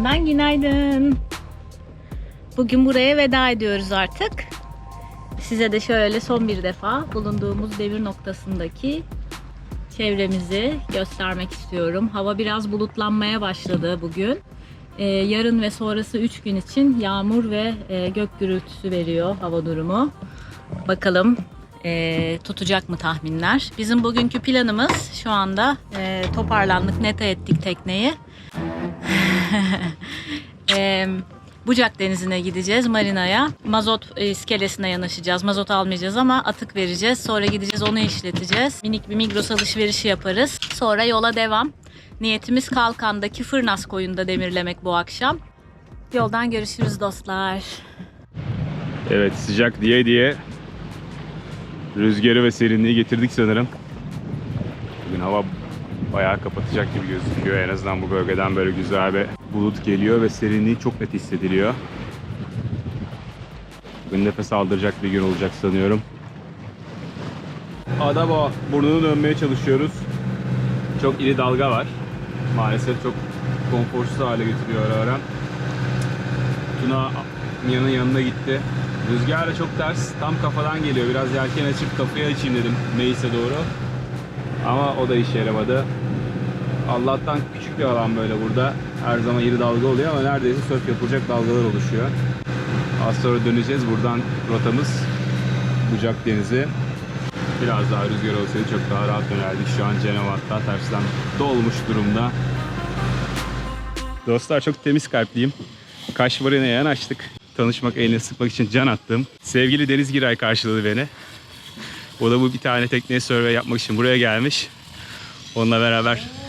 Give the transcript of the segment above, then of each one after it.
Ağzından günaydın. Bugün buraya veda ediyoruz artık. Size de şöyle son bir defa bulunduğumuz devir noktasındaki çevremizi göstermek istiyorum. Hava biraz bulutlanmaya başladı bugün. Ee, yarın ve sonrası 3 gün için yağmur ve e, gök gürültüsü veriyor hava durumu. Bakalım e, tutacak mı tahminler? Bizim bugünkü planımız şu anda e, toparlandık, neta ettik tekneyi. e, Bucak Denizi'ne gideceğiz marinaya. Mazot e, iskelesine yanaşacağız. Mazot almayacağız ama atık vereceğiz. Sonra gideceğiz onu işleteceğiz. Minik bir Migros alışverişi yaparız. Sonra yola devam. Niyetimiz Kalkan'daki Fırnas koyunda demirlemek bu akşam. Yoldan görüşürüz dostlar. Evet sıcak diye diye rüzgarı ve serinliği getirdik sanırım. Bugün hava bayağı kapatacak gibi gözüküyor. En azından bu bölgeden böyle güzel bir bulut geliyor ve serinliği çok net hissediliyor. Bugün nefes aldıracak bir gün olacak sanıyorum. Adaba burnunu dönmeye çalışıyoruz. Çok iri dalga var. Maalesef çok konforsuz hale getiriyor ara. Tuna Mia'nın yanına gitti. Rüzgar da çok ters. Tam kafadan geliyor. Biraz yelken açıp kafayı açayım dedim Meis'e doğru. Ama o da işe yaramadı. Allah'tan küçük bir alan böyle burada. Her zaman iri dalga oluyor ama neredeyse sörf yapılacak dalgalar oluşuyor. Az sonra döneceğiz. Buradan rotamız Bucak Denizi. Biraz daha rüzgar olsaydı çok daha rahat dönerdik. Şu an Cenova hatta tersten dolmuş durumda. Dostlar çok temiz kalpliyim. Kaş Marina'ya yanaştık. Tanışmak, elini sıkmak için can attım. Sevgili Deniz Giray karşıladı beni. O da bu bir tane tekneye survey yapmak için buraya gelmiş. Onunla beraber.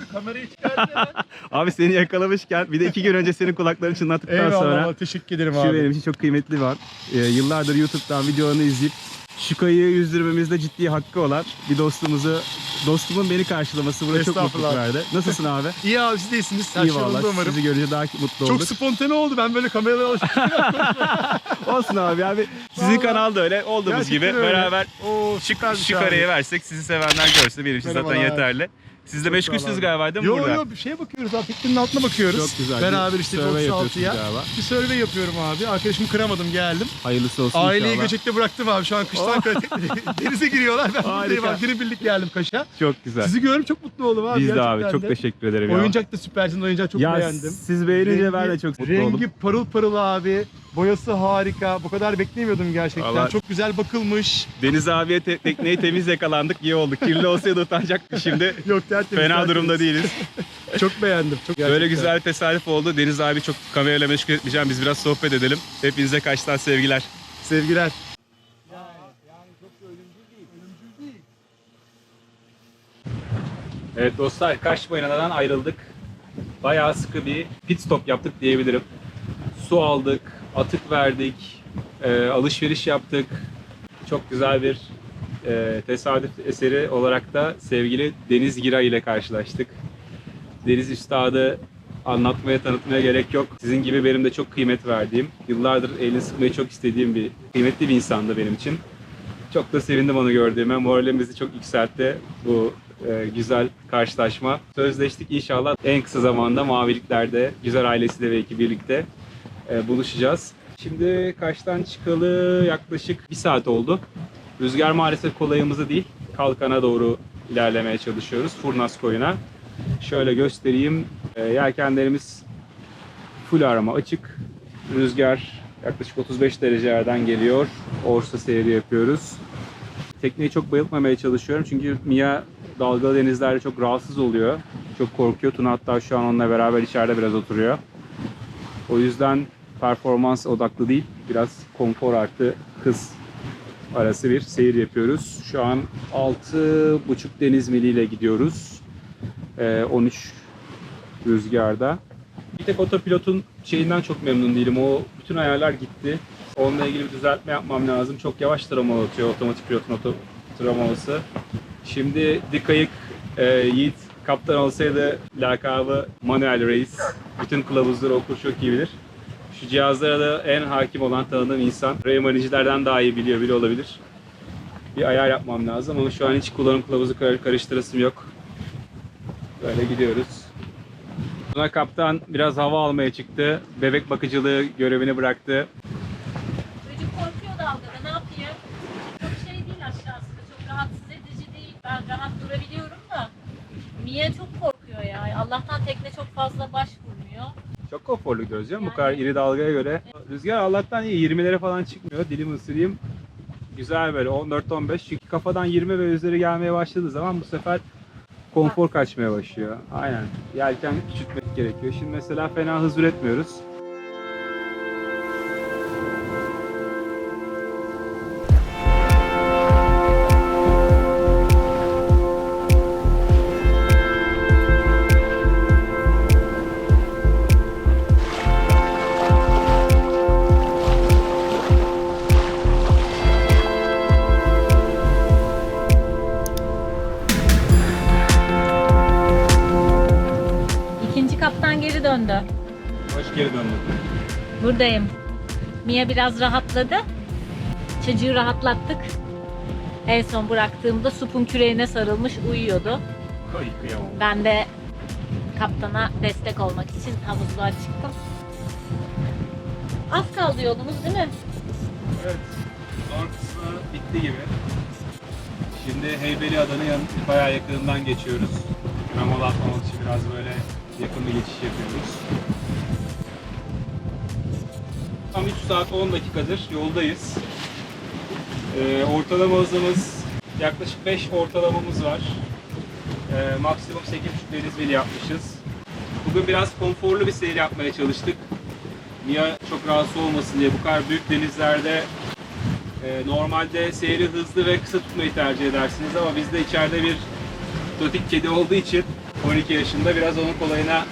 Abi kamerayı çıkardı. Abi seni yakalamışken bir de iki gün önce senin kulaklarını çınlattıktan Eyvallah sonra abi, teşekkür ederim şu abi. benim için çok kıymetli var. Ee, yıllardır YouTube'dan videolarını izleyip şu kayığı yüzdürmemizde ciddi hakkı olan bir dostumuzu, dostumun beni karşılaması buna çok mutluluk verdi. Nasılsın abi? İyi abi siz de iyisiniz. Her İyi şey umarım. Sizi görünce daha mutlu Çok olduk. spontane oldu. Ben böyle kameralara alışmışım. Olsun abi abi. Sizin Vallahi. kanalda öyle olduğumuz Gerçekten gibi öyle. beraber Oo, şu, şu şey abi. kareye versek sizi sevenler görse benim için zaten Merhabalar. yeterli. Siz de meşgulsünüz galiba değil mi Yo burada? yo bir şeye bakıyoruz abi. Teknenin altına bakıyoruz. Çok güzel. Beraber Bir işte survey 36'ya. yapıyorsunuz galiba. Bir survey yapıyorum abi. Arkadaşımı kıramadım geldim. Hayırlısı olsun Aileyi inşallah. göcekte bıraktım abi. Şu an kıştan denize giriyorlar. Ben buradayım abi. Günübirlik geldim Kaş'a. Çok güzel. Sizi görüyorum çok mutlu oldum abi. Biz de abi çok teşekkür ederim ya. Oyuncak da süpersin. Oyuncağı çok ya beğendim. siz beğenince ben de çok mutlu rengi oldum. parıl parıl abi. Boyası harika. Bu kadar beklemiyordum gerçekten. Vallahi- Çok güzel bakılmış. Deniz abiye te- tekneyi temiz yakalandık iyi oldu. Kirli olsaydı utanacaktık şimdi. Yok tertemiz. Fena tertemiz. durumda değiliz. Çok beğendim. Çok Böyle gerçekten. güzel bir tesadüf oldu. Deniz abi çok kamerayla meşgul etmeyeceğim. Biz biraz sohbet edelim. Hepinize kaçtan sevgiler. Sevgiler. Evet dostlar Kaş Marina'dan ayrıldık. Bayağı sıkı bir pit stop yaptık diyebilirim. Su aldık, atık verdik, e, alışveriş yaptık. Çok güzel bir e, tesadüf eseri olarak da sevgili Deniz Giray ile karşılaştık. Deniz Üstad'ı anlatmaya, tanıtmaya gerek yok. Sizin gibi benim de çok kıymet verdiğim, yıllardır elini sıkmayı çok istediğim bir kıymetli bir insandı benim için. Çok da sevindim onu gördüğüme. Moralimizi çok yükseltti bu e, güzel karşılaşma. Sözleştik inşallah en kısa zamanda Maviliklerde Güzel ailesiyle belki birlikte e, buluşacağız. Şimdi Kaş'tan çıkalı yaklaşık bir saat oldu. Rüzgar maalesef kolayımızı değil. Kalkan'a doğru ilerlemeye çalışıyoruz. Furnas koyuna. Şöyle göstereyim. E, yelkenlerimiz full arama açık. Rüzgar yaklaşık 35 derecelerden geliyor. Orsa seyri yapıyoruz. Tekneyi çok bayıltmamaya çalışıyorum çünkü Mia dalgalı denizlerde çok rahatsız oluyor. Çok korkuyor. Tuna hatta şu an onunla beraber içeride biraz oturuyor. O yüzden performans odaklı değil, biraz konfor artı hız arası bir seyir yapıyoruz. Şu an 6,5 deniz miliyle gidiyoruz. Ee, 13 rüzgarda. Bir tek otopilotun şeyinden çok memnun değilim. O bütün ayarlar gitti. Onunla ilgili bir düzeltme yapmam lazım. Çok yavaş trama atıyor otomatik pilotun oto tramaması. Şimdi Dikayık e, Yiğit kaptan olsaydı lakabı Manuel Reis. Bütün kılavuzları okur çok iyi bilir. Şu cihazlara da en hakim olan tanıdığım insan. Raymanicilerden daha iyi biliyor bile olabilir. Bir ayar yapmam lazım ama şu an hiç kullanım kılavuzu kar- karıştırasım yok. Böyle gidiyoruz. Sonra kaptan biraz hava almaya çıktı. Bebek bakıcılığı görevini bıraktı. Çocuk korkuyor dalgada ne yapayım? Çok şey değil aşağısı çok rahatsız edici değil. Ben rahat durabiliyorum da. Mia çok korkuyor ya. Allah'tan tekne çok fazla baş vurmuyor. Çok konforlu gidiyoruz canım bu Yani- kadar iri dalgaya göre. Rüzgar Allah'tan iyi 20'lere falan çıkmıyor. Dilimi ısırayım. Güzel böyle 14-15 çünkü kafadan 20 ve üzeri gelmeye başladığı zaman bu sefer konfor kaçmaya başlıyor. Aynen. Yelken küçültmek gerekiyor. Şimdi mesela fena hız üretmiyoruz. Mia biraz rahatladı. Çocuğu rahatlattık. En son bıraktığımda supun küreğine sarılmış uyuyordu. Ben de kaptana destek olmak için havuzluğa çıktım. Az kaldı yolumuz değil mi? Evet. Zor kısmı bitti gibi. Şimdi Heybeliada'nın yan, bayağı yakınından geçiyoruz. Ramala atmamak için biraz böyle yakın bir geçiş yapıyoruz. Tam 3 saat 10 dakikadır yoldayız. Ee, ortalama hızımız yaklaşık 5 ortalamamız var. Ee, maksimum 8.5 deniz mili yapmışız. Bugün biraz konforlu bir seyir yapmaya çalıştık. Mia çok rahatsız olmasın diye bu kadar büyük denizlerde e, normalde seyri hızlı ve kısa tutmayı tercih edersiniz ama bizde içeride bir totik kedi olduğu için 12 yaşında biraz onun kolayına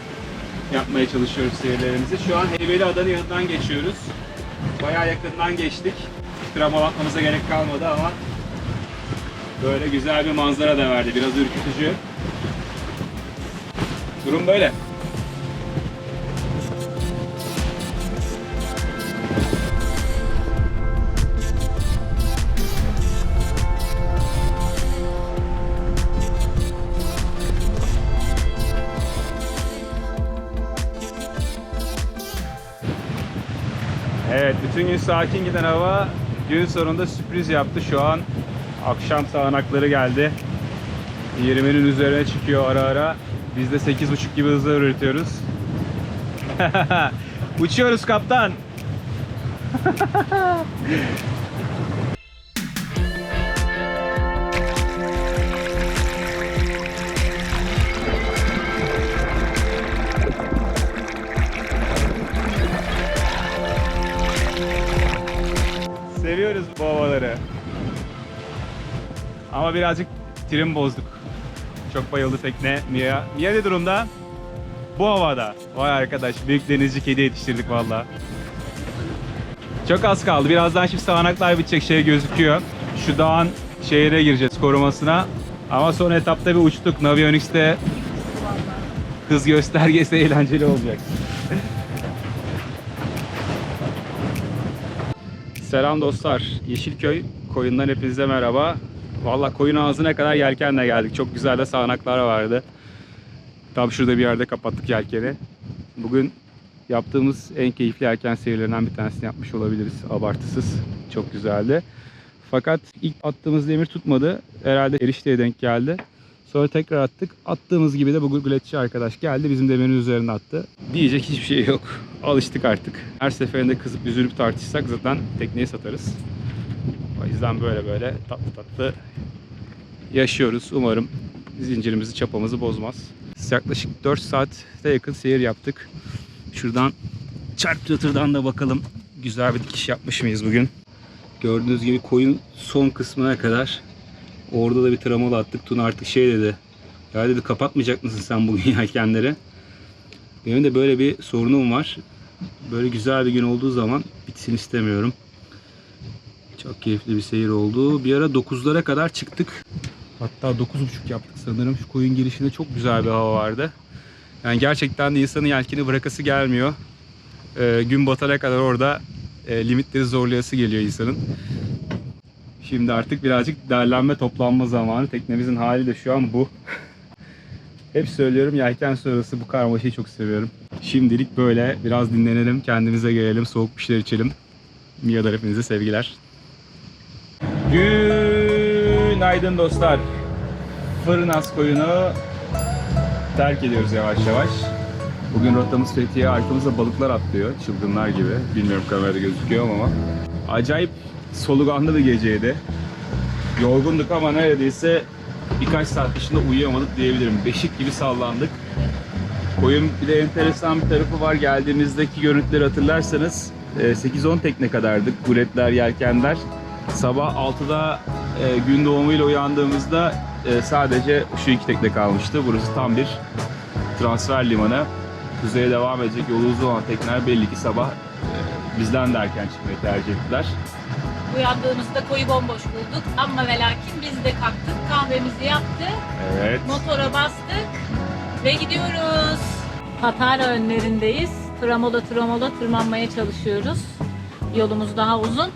yapmaya çalışıyoruz seyirlerimizi. Şu an Heybeli Adanın yanından geçiyoruz. Bayağı yakından geçtik. Tramvay atmamıza gerek kalmadı ama böyle güzel bir manzara da verdi. Biraz ürkütücü. Durum böyle. Bütün gün sakin giden hava gün sonunda sürpriz yaptı. Şu an akşam sağanakları geldi. 20'nin üzerine çıkıyor ara ara. Biz de 8.5 gibi hızla üretiyoruz. Uçuyoruz kaptan. Ama birazcık trim bozduk. Çok bayıldı tekne. Mia. Mia ne durumda? Bu havada. Vay arkadaş büyük denizci kedi yetiştirdik valla. Çok az kaldı. Birazdan şimdi sağanaklar bitecek şey gözüküyor. Şu dağın şehire gireceğiz korumasına. Ama son etapta bir uçtuk. Navionics'te hız göstergesi eğlenceli olacak. Selam dostlar. Yeşilköy koyundan hepinize merhaba. Valla koyun ağzına kadar yelkenle geldik. Çok güzel de sağanaklar vardı. Tam şurada bir yerde kapattık yelkeni. Bugün yaptığımız en keyifli yelken serilerinden bir tanesini yapmış olabiliriz. Abartısız. Çok güzeldi. Fakat ilk attığımız demir tutmadı. Herhalde erişteye denk geldi. Sonra tekrar attık. Attığımız gibi de bu guletçi arkadaş geldi. Bizim demirin üzerine attı. Diyecek hiçbir şey yok. Alıştık artık. Her seferinde kızıp üzülüp tartışsak zaten tekneyi satarız. O yüzden böyle böyle tatlı tatlı yaşıyoruz. Umarım zincirimizi, çapamızı bozmaz. Yaklaşık 4 saate yakın seyir yaptık. Şuradan çarp yatırdan da bakalım. Güzel bir dikiş yapmış mıyız bugün? Gördüğünüz gibi koyun son kısmına kadar Orada da bir travmalı attık. Tuna artık şey dedi. Ya dedi kapatmayacak mısın sen bugün yelkenleri? Benim de böyle bir sorunum var. Böyle güzel bir gün olduğu zaman bitsin istemiyorum. Çok keyifli bir seyir oldu. Bir ara 9'lara kadar çıktık. Hatta 9.30 yaptık sanırım. Şu koyun girişinde çok güzel bir hava vardı. Yani gerçekten de insanın yelkeni bırakası gelmiyor. Ee, gün batana kadar orada e, limitleri zorlayası geliyor insanın. Şimdi artık birazcık derlenme toplanma zamanı. Teknemizin hali de şu an bu. Hep söylüyorum yelken sonrası bu karmaşayı çok seviyorum. Şimdilik böyle biraz dinlenelim, kendimize gelelim, soğuk bir şeyler içelim. Mia'dan hepinize sevgiler. Günaydın dostlar. Fırnas koyunu terk ediyoruz yavaş yavaş. Bugün rotamız Fethiye, arkamızda balıklar atlıyor, çılgınlar gibi. Bilmiyorum kamerada gözüküyor ama. Acayip soluganlı bir geceydi. Yorgunduk ama neredeyse birkaç saat dışında uyuyamadık diyebilirim. Beşik gibi sallandık. Koyun bir de enteresan bir tarafı var. Geldiğimizdeki görüntüleri hatırlarsanız e, 8-10 tekne kadardık. Guletler, yelkenler. Sabah 6'da e, gün doğumuyla uyandığımızda e, sadece şu iki tekne kalmıştı. Burası tam bir transfer limanı. Kuzeye devam edecek yolu uzun olan tekneler belli ki sabah e, bizden de erken çıkmayı tercih ettiler. Uyandığımızda koyu bomboş bulduk ama ve lakin biz de kalktık, kahvemizi yaptık, Evet. motora bastık ve gidiyoruz. Patara önlerindeyiz. Tramola tramola tırmanmaya çalışıyoruz. Yolumuz daha uzun.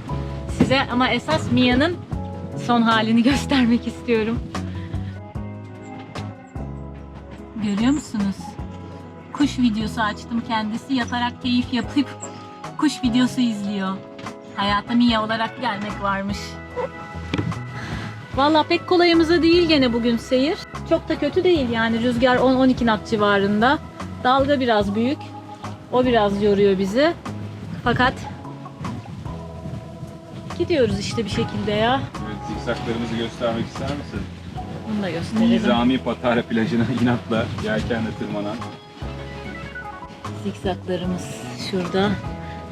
Size ama esas Mia'nın son halini göstermek istiyorum. Görüyor musunuz? Kuş videosu açtım kendisi yatarak keyif yapıp kuş videosu izliyor. Hayata Mia olarak gelmek varmış. Valla pek kolayımıza değil gene bugün seyir. Çok da kötü değil yani rüzgar 10-12 knot civarında. Dalga biraz büyük. O biraz yoruyor bizi. Fakat gidiyoruz işte bir şekilde ya. Evet, zikzaklarımızı göstermek ister misin? Bunu da gösterelim. Nizami Patara plajına inatla yelkenle tırmanan. Zikzaklarımız şurada.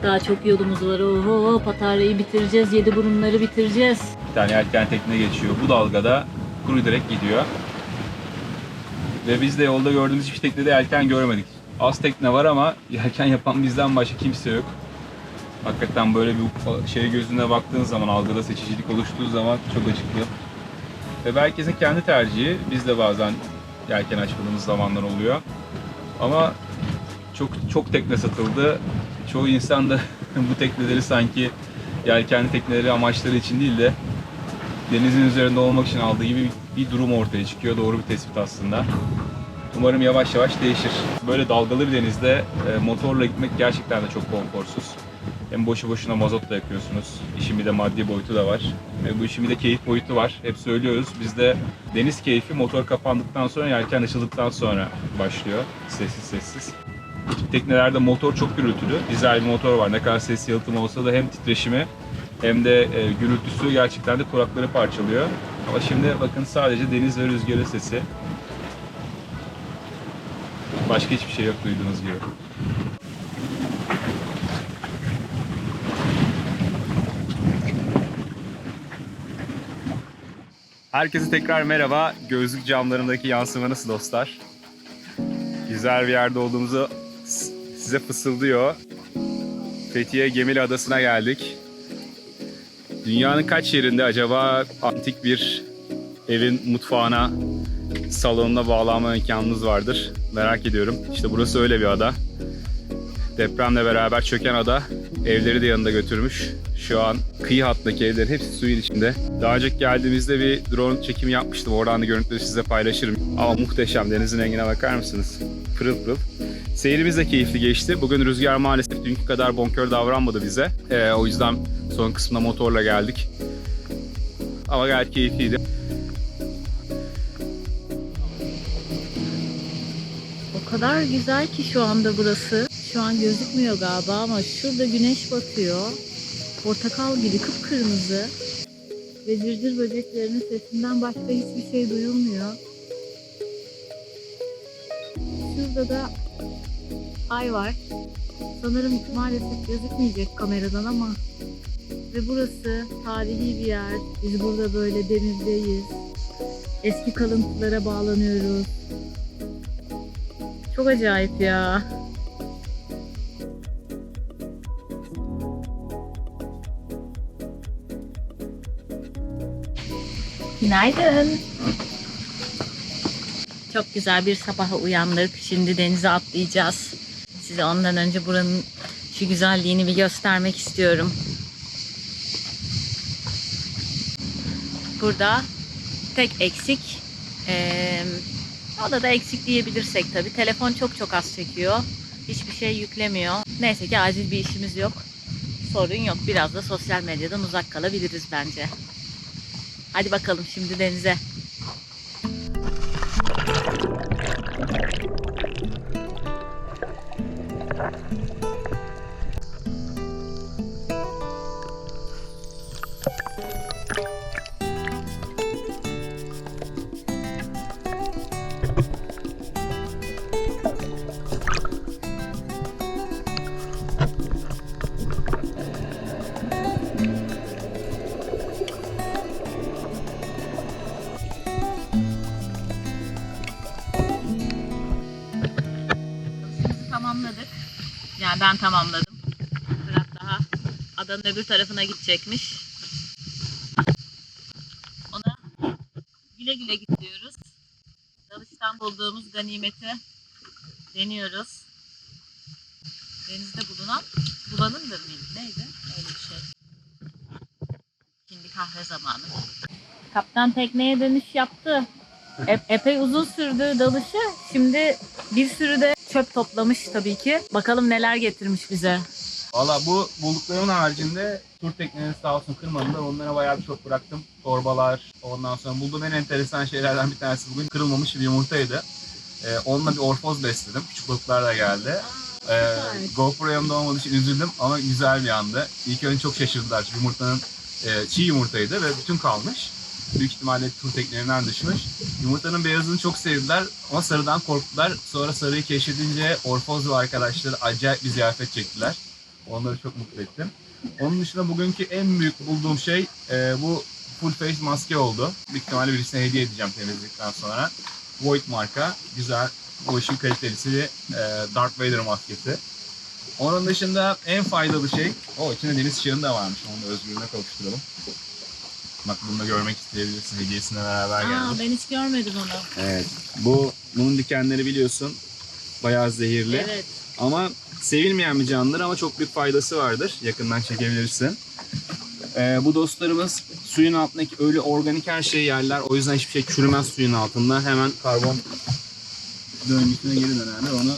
Daha çok yolumuz var. Oho Patara'yı bitireceğiz. Yedi burunları bitireceğiz. Bir tane yelken tekne geçiyor. Bu dalgada kuru direkt gidiyor. Ve biz de yolda gördüğümüz hiçbir teknede yelken görmedik. Az tekne var ama yelken yapan bizden başka kimse yok. Hakikaten böyle bir şey gözüne baktığın zaman, algıda seçicilik oluştuğu zaman çok açıklı. Ve herkesin kendi tercihi. Biz de bazen yelken açmadığımız zamanlar oluyor. Ama çok çok tekne satıldı. Çoğu insan da bu tekneleri sanki yelkenli tekneleri amaçları için değil de denizin üzerinde olmak için aldığı gibi bir, durum ortaya çıkıyor. Doğru bir tespit aslında. Umarım yavaş yavaş değişir. Böyle dalgalı bir denizde e, motorla gitmek gerçekten de çok konforsuz. Hem boşu boşuna mazotla yakıyorsunuz. İşin bir de maddi boyutu da var. Ve bu işin bir de keyif boyutu var. Hep söylüyoruz. Bizde deniz keyfi motor kapandıktan sonra, yelken açıldıktan sonra başlıyor. Sessiz sessiz. Teknelerde motor çok gürültülü. Dizel bir motor var. Ne kadar ses yalıtım olsa da hem titreşimi hem de e, gürültüsü gerçekten de kulakları parçalıyor. Ama şimdi bakın sadece deniz ve rüzgarın sesi. Başka hiçbir şey yok duyduğunuz gibi. Herkese tekrar merhaba. Gözlük camlarındaki yansıma nasıl dostlar? Güzel bir yerde olduğumuzu size fısıldıyor. Fethiye Gemili Adası'na geldik. Dünyanın kaç yerinde acaba antik bir evin mutfağına, salonuna bağlanma imkanınız vardır? Merak ediyorum. İşte burası öyle bir ada. Depremle beraber çöken ada evleri de yanında götürmüş. Şu an kıyı hattındaki evlerin hepsi suyun içinde. Daha önce geldiğimizde bir drone çekimi yapmıştım. Oradan da görüntüleri size paylaşırım. Ama muhteşem denizin rengine bakar mısınız? Pırıl pırıl. Seyrimiz de keyifli geçti. Bugün rüzgar maalesef dünkü kadar bonkör davranmadı bize. Ee, o yüzden son kısmında motorla geldik. Ama gayet keyifliydi. O kadar güzel ki şu anda burası. Şu an gözükmüyor galiba ama şurada güneş batıyor. Portakal gibi kıpkırmızı. Ve cırcır böceklerinin sesinden başka hiçbir şey duyulmuyor. Şurada da ay var. Sanırım maalesef gözükmeyecek kameradan ama ve burası tarihi bir yer. Biz burada böyle denizdeyiz. Eski kalıntılara bağlanıyoruz. Çok acayip ya. Günaydın. Çok güzel bir sabaha uyandık. Şimdi denize atlayacağız. Size ondan önce buranın şu güzelliğini bir göstermek istiyorum. Burada tek eksik eee, O da eksik diyebilirsek tabii. Telefon çok çok az çekiyor. Hiçbir şey yüklemiyor. Neyse ki acil bir işimiz yok. Sorun yok. Biraz da sosyal medyadan uzak kalabiliriz bence. Hadi bakalım şimdi denize. Ben tamamladım. Fırat daha adanın öbür tarafına gidecekmiş. Ona güle güle git diyoruz. Dalıştan bulduğumuz ganimeti deniyoruz. Denizde bulunan bulanındır mıydı? Neydi? Öyle bir şey. Şimdi kahve zamanı. Kaptan tekneye dönüş yaptı. Ep- epey uzun sürdü dalışı. Şimdi bir sürü de çöp toplamış tabii ki. Bakalım neler getirmiş bize. Valla bu bulduklarımın haricinde tur tekneleri sağ olsun kırmadılar. Onlara bayağı bir çok bıraktım. Torbalar, ondan sonra bulduğum en enteresan şeylerden bir tanesi bugün kırılmamış bir yumurtaydı. Ee, onunla bir orfoz besledim. Küçük balıklar da geldi. Ee, GoPro yanımda olmadığı için üzüldüm ama güzel bir andı. İlk önce çok şaşırdılar. Çünkü yumurtanın e, çiğ yumurtaydı ve bütün kalmış. Büyük ihtimalle tur teknelerinden düşmüş. Yumurtanın beyazını çok sevdiler ama sarıdan korktular. Sonra sarıyı keşfedince Orfoz ve arkadaşları acayip bir ziyafet çektiler. Onları çok mutlu ettim. Onun dışında bugünkü en büyük bulduğum şey e, bu full face maske oldu. Büyük ihtimalle birisine hediye edeceğim temizlikten sonra. Void marka. Güzel. Bu işin kalitelisi e, Darth Vader maskesi. Onun dışında en faydalı şey, o içinde deniz ışığının da varmış. Onu da özgürlüğüne kavuşturalım. Bak bunu da görmek isteyebilirsin. Hediyesine beraber geldi. Aa, ben hiç görmedim onu. Evet. Bu bunun dikenleri biliyorsun. Bayağı zehirli. Evet. Ama sevilmeyen bir canlıdır ama çok büyük faydası vardır. Yakından çekebilirsin. Ee, bu dostlarımız suyun altındaki ölü organik her şeyi yerler. O yüzden hiçbir şey çürümez suyun altında. Hemen karbon döngüsüne geri dönerler. Onu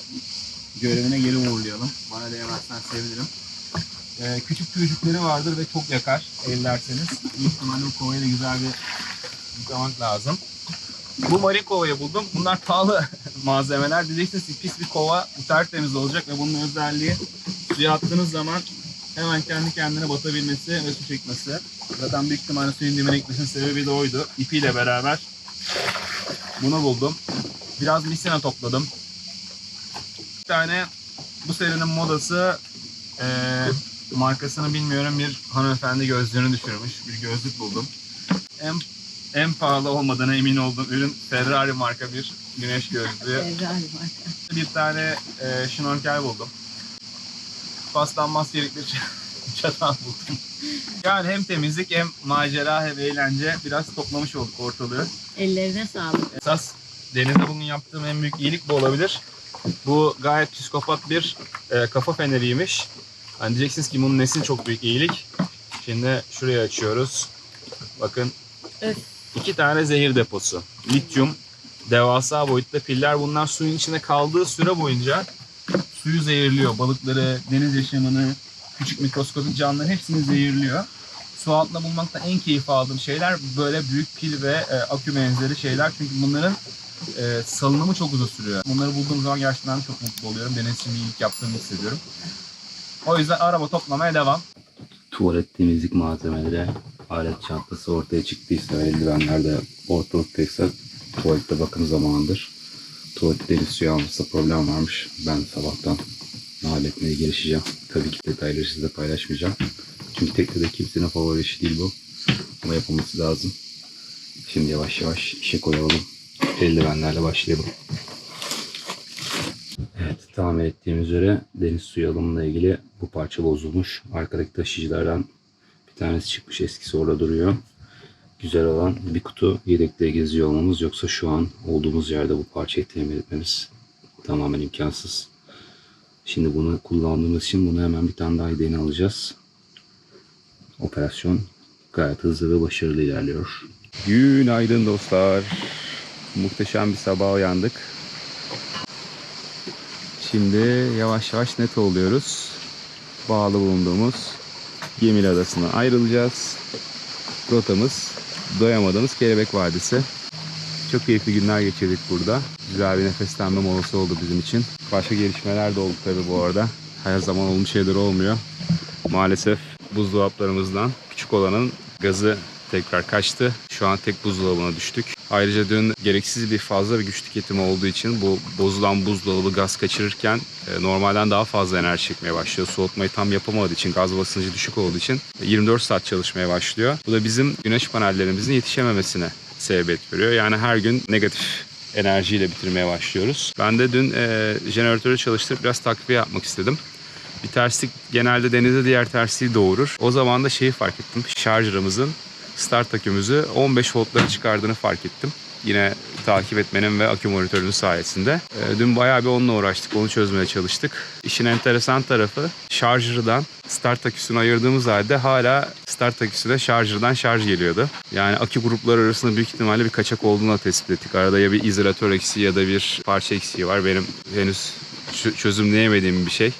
görevine geri uğurlayalım. Bana değmezsen sevinirim. Ee, küçük tüycükleri vardır ve çok yakar ellerseniz. Büyük ihtimalle bu kovayı da güzel bir yıkamak lazım. Bu marin kovayı buldum. Bunlar pahalı malzemeler. Diyeceksiniz ki pis bir kova bu tertemiz olacak ve bunun özelliği suya attığınız zaman hemen kendi kendine batabilmesi ve su çekmesi. Zaten büyük ihtimalle suyun dibine gitmesinin sebebi de oydu. İpiyle beraber bunu buldum. Biraz misina topladım. Bir tane bu serinin modası eee, markasını bilmiyorum bir hanımefendi gözlüğünü düşürmüş. Bir gözlük buldum. En en pahalı olmadığına emin olduğum ürün Ferrari marka bir güneş gözlüğü. Bir tane e, şnorkel buldum. Paslanmaz çelik bir çatal buldum. Yani hem temizlik hem macera hem eğlence biraz toplamış olduk ortalığı. Ellerine sağlık. Esas denizde bugün yaptığım en büyük iyilik bu olabilir. Bu gayet psikopat bir e, kafa feneriymiş. Hani diyeceksiniz ki bunun nesi çok büyük iyilik. Şimdi şuraya açıyoruz. Bakın Öf. iki tane zehir deposu. Lityum, devasa boyutta piller. Bunlar suyun içinde kaldığı süre boyunca suyu zehirliyor. Balıkları, deniz yaşamını, küçük mikroskopik canlıların hepsini zehirliyor. Su altında bulmakta en keyif aldığım şeyler böyle büyük pil ve e, akü benzeri şeyler. Çünkü bunların e, salınımı çok uzun sürüyor. Bunları bulduğum zaman gerçekten çok mutlu oluyorum. Deniz için bir iyilik yaptığımı hissediyorum. O yüzden araba toplamaya devam. tuvalet temizlik malzemeleri, alet çantası ortaya çıktıysa ve eldivenler de ortalıktaysa tuvalette bakım zamanıdır. Tuvalette deniz suyu almışsa problem varmış. Ben sabahtan halletmeye girişeceğim. Tabii ki detayları sizle paylaşmayacağım. Çünkü teknede kimsenin favori işi değil bu. Ama yapılması lazım. Şimdi yavaş yavaş işe koyalım. Eldivenlerle başlayalım. Tahmin ettiğimiz üzere deniz suyu alımıyla ilgili bu parça bozulmuş. Arkadaki taşıyıcılardan bir tanesi çıkmış eskisi orada duruyor. Güzel olan bir kutu yedekte geziyor olmamız yoksa şu an olduğumuz yerde bu parçayı temin etmemiz tamamen imkansız. Şimdi bunu kullandığımız için bunu hemen bir tane daha yedeğini alacağız. Operasyon gayet hızlı ve başarılı ilerliyor. Günaydın dostlar. Muhteşem bir sabah uyandık. Şimdi yavaş yavaş net oluyoruz. Bağlı bulunduğumuz Gemili Adası'na ayrılacağız. Rotamız doyamadığımız Kelebek Vadisi. Çok keyifli günler geçirdik burada. Güzel bir nefeslenme molası oldu bizim için. Başka gelişmeler de oldu tabii bu arada. Her zaman olmuş şeyler olmuyor. Maalesef buzdolaplarımızdan küçük olanın gazı tekrar kaçtı. Şu an tek buzdolabına düştük. Ayrıca dün gereksiz bir fazla bir güç tüketimi olduğu için bu bozulan buzdolabı gaz kaçırırken e, normalden daha fazla enerji çekmeye başlıyor. Soğutmayı tam yapamadığı için gaz basıncı düşük olduğu için 24 saat çalışmaya başlıyor. Bu da bizim güneş panellerimizin yetişememesine sebebiyet veriyor. Yani her gün negatif enerjiyle bitirmeye başlıyoruz. Ben de dün e, jeneratörü çalıştırıp biraz takviye yapmak istedim. Bir terslik genelde denizde diğer tersliği doğurur. O zaman da şeyi fark ettim. Şarjırımızın start akümüzü 15 voltları çıkardığını fark ettim. Yine takip etmenin ve akü monitörünün sayesinde. Ee, Dün bayağı bir onunla uğraştık, onu çözmeye çalıştık. İşin enteresan tarafı şarjırdan start aküsünü ayırdığımız halde hala start aküsüne şarjırdan şarj geliyordu. Yani akü grupları arasında büyük ihtimalle bir kaçak olduğunu tespit ettik. Arada ya bir izolatör eksiği ya da bir parça eksiği var. Benim henüz çö- çözümleyemediğim bir şey.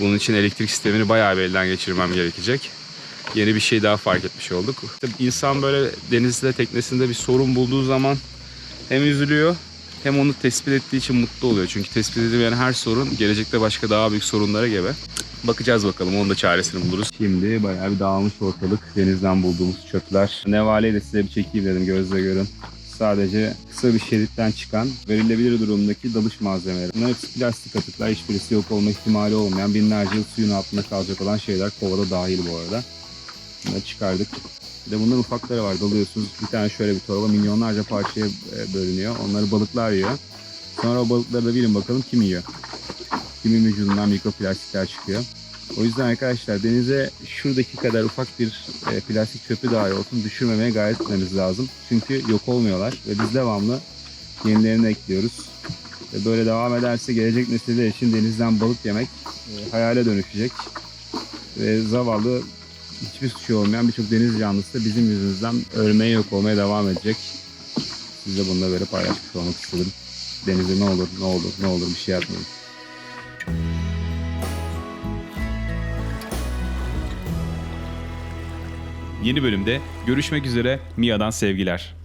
Bunun için elektrik sistemini bayağı bir elden geçirmem gerekecek. Yeni bir şey daha fark etmiş olduk. İnsan böyle denizde teknesinde bir sorun bulduğu zaman hem üzülüyor hem onu tespit ettiği için mutlu oluyor. Çünkü tespit edilemeyen her sorun gelecekte başka daha büyük sorunlara gebe. Bakacağız bakalım onun da çaresini buluruz. Şimdi bayağı bir dağılmış ortalık. Denizden bulduğumuz çöpler. Nevaleyi de size bir çekeyim dedim gözle görün. Sadece kısa bir şeritten çıkan verilebilir durumdaki dalış malzemeleri. Bunlar hepsi plastik atıklar. Hiçbirisi yok olma ihtimali olmayan binlerce yıl suyun altında kalacak olan şeyler. Kovada dahil bu arada. Bunları çıkardık. Bir de bunların ufakları var. Dalıyorsunuz. Bir tane şöyle bir torba milyonlarca parçaya e, bölünüyor. Onları balıklar yiyor. Sonra o balıkları da bilin bakalım kim yiyor. Kimin vücudundan mikroplastikler çıkıyor. O yüzden arkadaşlar denize şuradaki kadar ufak bir e, plastik çöpü dahi olsun düşürmemeye gayret etmemiz lazım. Çünkü yok olmuyorlar ve biz devamlı yenilerini ekliyoruz. Ve böyle devam ederse gelecek nesiller için denizden balık yemek e, hayale dönüşecek. Ve zavallı hiçbir suçu olmayan birçok deniz canlısı da bizim yüzümüzden ölmeye yok olmaya devam edecek. Siz de bununla böyle paylaşmış olmak istedim. Denize ne olur ne olur ne olur bir şey yapmayın. Yeni bölümde görüşmek üzere. Mia'dan sevgiler.